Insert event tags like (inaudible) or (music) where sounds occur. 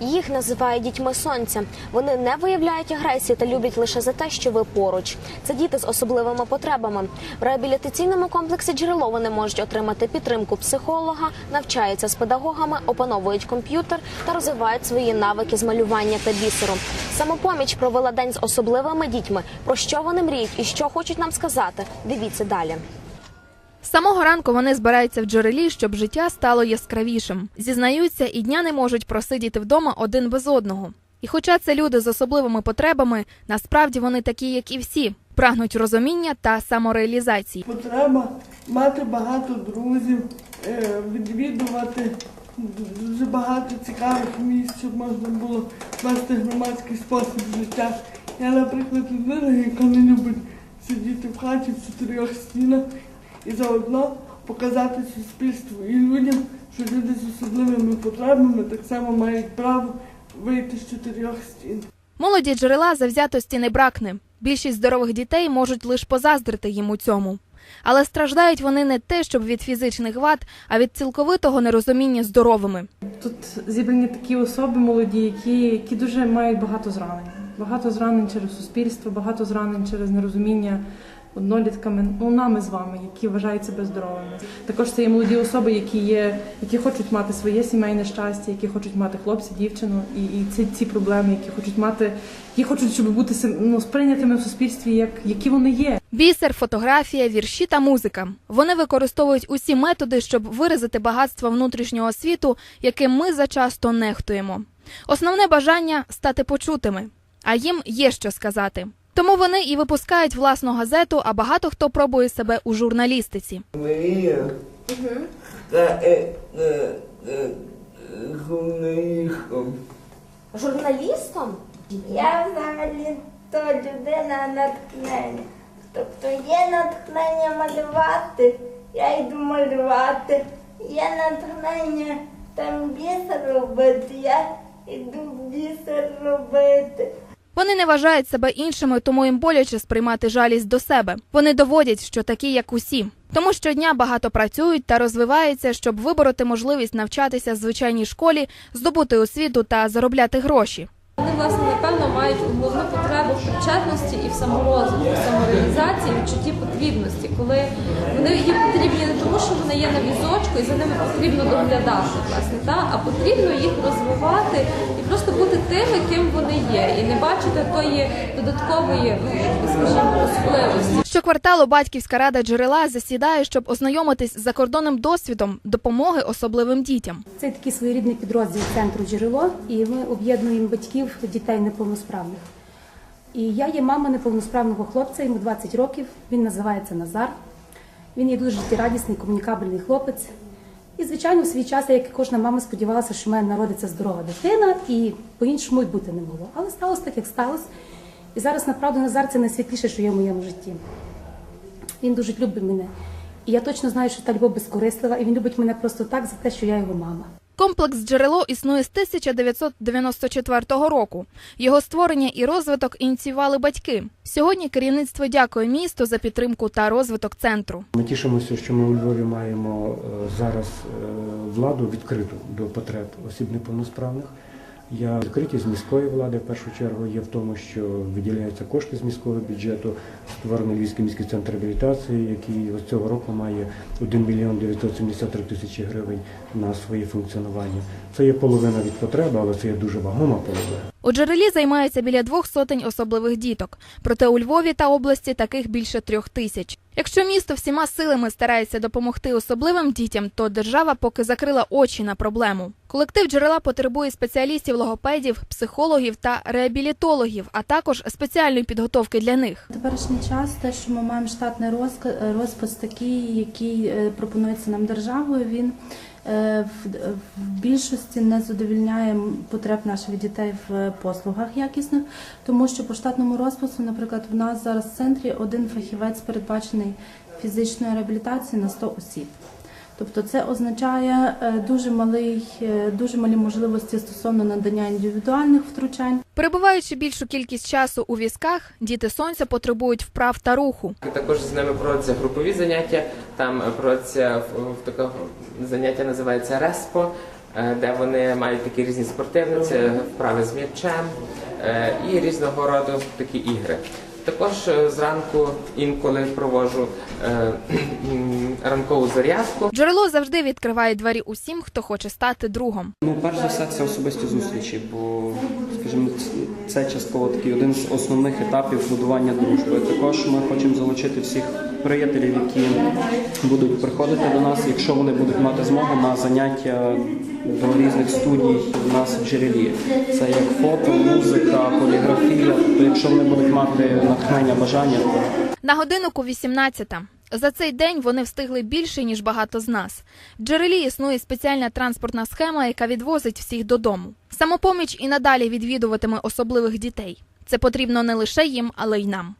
Їх називають дітьми сонця. Вони не виявляють агресії та люблять лише за те, що ви поруч. Це діти з особливими потребами. В реабілітаційному комплексі джерело вони можуть отримати підтримку психолога, навчаються з педагогами, опановують комп'ютер та розвивають свої навики з малювання та бісеру. Самопоміч провела день з особливими дітьми. Про що вони мріють і що хочуть нам сказати? Дивіться далі. Самого ранку вони збираються в джерелі, щоб життя стало яскравішим. Зізнаються, і дня не можуть просидіти вдома один без одного. І хоча це люди з особливими потребами, насправді вони такі, як і всі, прагнуть розуміння та самореалізації. Потреба мати багато друзів, е, відвідувати дуже багато цікавих місць, щоб можна було вести громадський спосіб життя. Я, наприклад, людина, яка не любить сидіти в хаті в чотирьох стінах і заодно показати суспільству і людям, що люди з особливими потребами так само мають право вийти з чотирьох стін. Молоді джерела завзятості не бракне. Більшість здорових дітей можуть лише позаздрити їм у цьому. Але страждають вони не те, щоб від фізичних вад, а від цілковитого нерозуміння здоровими. Тут зібрані такі особи молоді, які, які дуже мають багато зранень. Багато зранень через суспільство, багато зранень через нерозуміння однолітками, ну нами з вами, які вважають себе здоровими. Також це є молоді особи, які є, які хочуть мати своє сімейне щастя, які хочуть мати хлопця, дівчину, і, і ці, ці проблеми, які хочуть мати, які хочуть, щоб бути ну, сприйнятими в суспільстві, як які вони є. Бісер, фотографія, вірші та музика. Вони використовують усі методи, щоб виразити багатство внутрішнього світу, яким ми зачасто нехтуємо. Основне бажання стати почутими, а їм є що сказати. Тому вони і випускають власну газету, а багато хто пробує себе у журналістиці. Мрія та е, е, е, журналістом. Журналістом? Я взагалі то людина натхнення. Тобто є натхнення малювати, я йду малювати. Є натхнення там бісер робити, я йду бісер робити. Вони не вважають себе іншими, тому їм боляче сприймати жалість до себе. Вони доводять, що такі, як усі. Тому щодня багато працюють та розвиваються, щоб вибороти можливість навчатися в звичайній школі, здобути освіту та заробляти гроші. Вони, власне, напевно, мають головну потребу і в саморозвитку, в самореалізації, відчутті потрібності, коли вони їм потрібні не тому, що вони є на візочку і за ними потрібно доглядати, власне, та? а потрібно їх розвивати і просто бути тими, ким вони є, і не бачити тої додаткової, ну, скажімо, особливості. Щокварталу батьківська рада джерела засідає, щоб ознайомитись з закордонним досвідом допомоги особливим дітям. Це такий своєрідний підрозділ центру джерело, і ми об'єднуємо батьків дітей неповносправних. І я є мама неповносправного хлопця, йому 20 років. Він називається Назар. Він є дуже життєрадісний, комунікабельний хлопець. І, звичайно, в свій час, як і кожна мама, сподівалася, що в мене народиться здорова дитина, і по-іншому й бути не могло. Але сталося так, як сталося. І зараз, направду, Назар це найсвітліше, що є в моєму житті. Він дуже любить мене. І я точно знаю, що та любов безкорислива, і він любить мене просто так за те, що я його мама. Комплекс джерело існує з 1994 року. Його створення і розвиток ініціювали батьки. Сьогодні керівництво дякує місту за підтримку та розвиток центру. Ми тішимося, що ми у Львові маємо е, зараз е, владу відкриту до потреб осіб неповносправних. Я відкритість міської влади в першу чергу є в тому, що виділяються кошти з міського бюджету, створений Львівський міський центр реабілітації, який ось цього року має 1 мільйон 973 тисячі гривень на своє функціонування. Це є половина від потреби, але це є дуже вагома половина. У джерелі займається біля двох сотень особливих діток. Проте у Львові та області таких більше трьох тисяч. Якщо місто всіма силами старається допомогти особливим дітям, то держава поки закрила очі на проблему. Колектив джерела потребує спеціалістів, логопедів, психологів та реабілітологів, а також спеціальної підготовки для них. Теперішній час те, що ми маємо штатний розпис такий, який е, пропонується нам державою, він в, в більшості не задовільняє потреб наших дітей в послугах якісних, тому що по штатному розпису, наприклад, в нас зараз в центрі один фахівець передбачений фізичної реабілітації на 100 осіб. Тобто це означає е, дуже малий, е, дуже малі можливості стосовно надання індивідуальних втручань. Перебуваючи більшу кількість часу у візках, діти сонця потребують вправ та руху. Також з ними проводяться групові заняття. Там проводяться такого заняття називається Респо. е, де вони мають такі різні спортивні, вправи з м'ячем і різного роду такі ігри. Також е, зранку інколи проводжу е, (clears throat) ранкову зарядку. Джерело завжди відкриває двері усім, хто хоче стати другом. Ну, перш за все, це особисті зустрічі, бо, скажімо, це частково такий один з основних етапів будування дружби. Також ми хочемо залучити всіх приятелів, які будуть приходити до нас, якщо вони будуть мати змогу на заняття до різних студій у нас в джерелі. Це як фото, музика, поліграфія. Тобто, якщо вони будуть мати натхнення, бажання, то На годиннику 18-та. За цей день вони встигли більше, ніж багато з нас. В джерелі існує спеціальна транспортна схема, яка відвозить всіх додому. Самопоміч і надалі відвідуватиме особливих дітей. Це потрібно не лише їм, але й нам.